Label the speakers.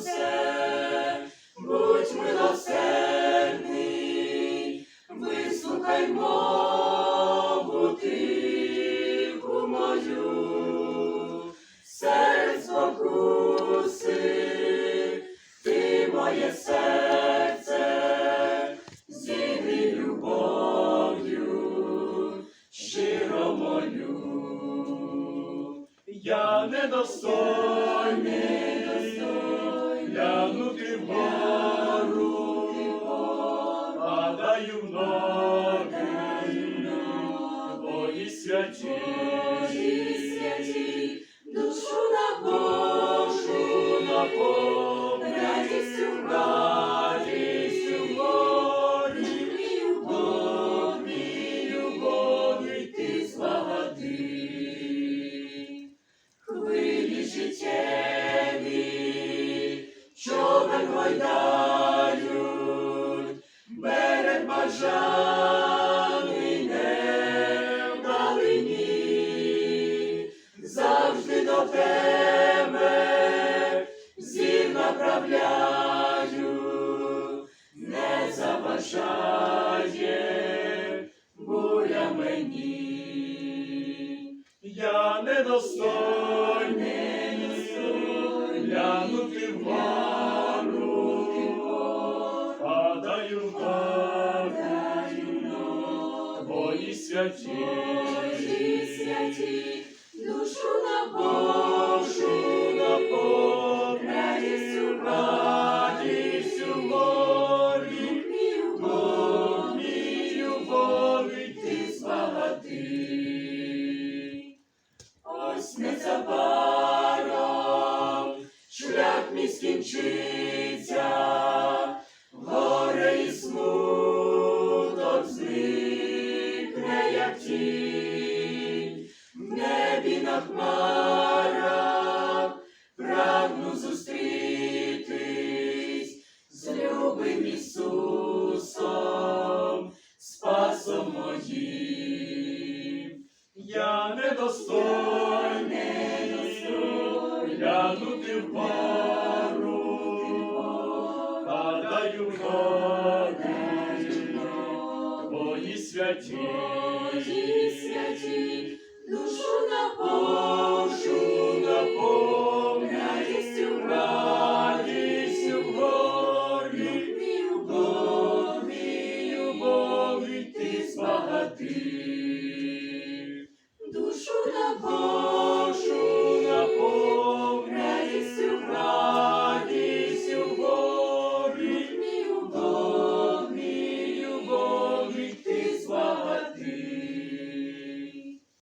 Speaker 1: Ісусе, будь милосердний, вислухай мову тиху мою, серед спокуси, ти моє серце, зігрій любов'ю, щиро молю.
Speaker 2: Я недостойний, ноги, твої святі,
Speaker 1: завжди до тебе зір направляю, не заважає буря мені.
Speaker 2: Я недостойний, глянути вгору, святі,
Speaker 1: Твої святі, душу напошу,
Speaker 2: наповни
Speaker 1: радістю
Speaker 2: радістю горі,
Speaker 1: мій любов,
Speaker 2: мій любові
Speaker 1: ти збагати. Ось незабаром шлях мій скінчиться, небі на хмарах. Прагну зустрітись з любим Ісусом, Спасом моїм.
Speaker 2: Я недостойний, глянути вгору, падаю в ноги, твої святі,
Speaker 1: Твої святі, Amen.